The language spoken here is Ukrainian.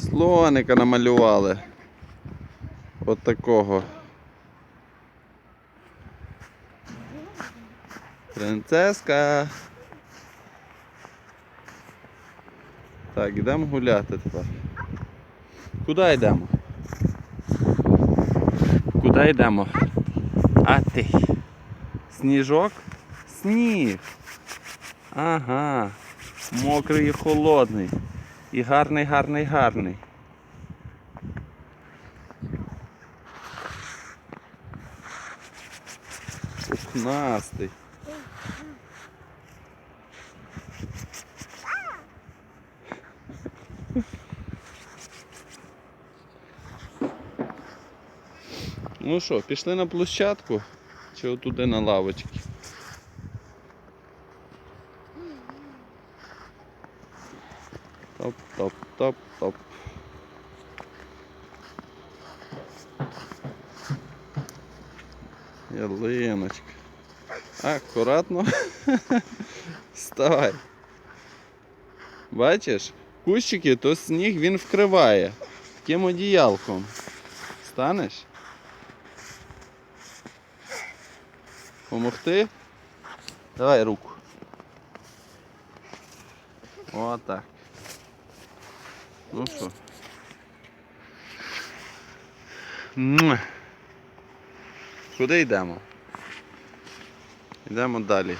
Слоника намалювали. От такого. Принцеска. Так, йдемо гуляти тепер. Куди йдемо? Куди йдемо? А ти? Сніжок? Сніг. Ага. Мокрий і холодний. І гарний, гарний, гарний. Пухнастий. Ну що, пішли на площадку чи отуди на лавочки? Топ, топ, топ, топ. Ялиночка. Акуратно. Вставай. Бачиш, кущики, то сніг він вкриває таким одіялком. Станеш? Помогти? Давай руку. Отак. Ну що? Муа. Куди йдемо? Йдемо далі.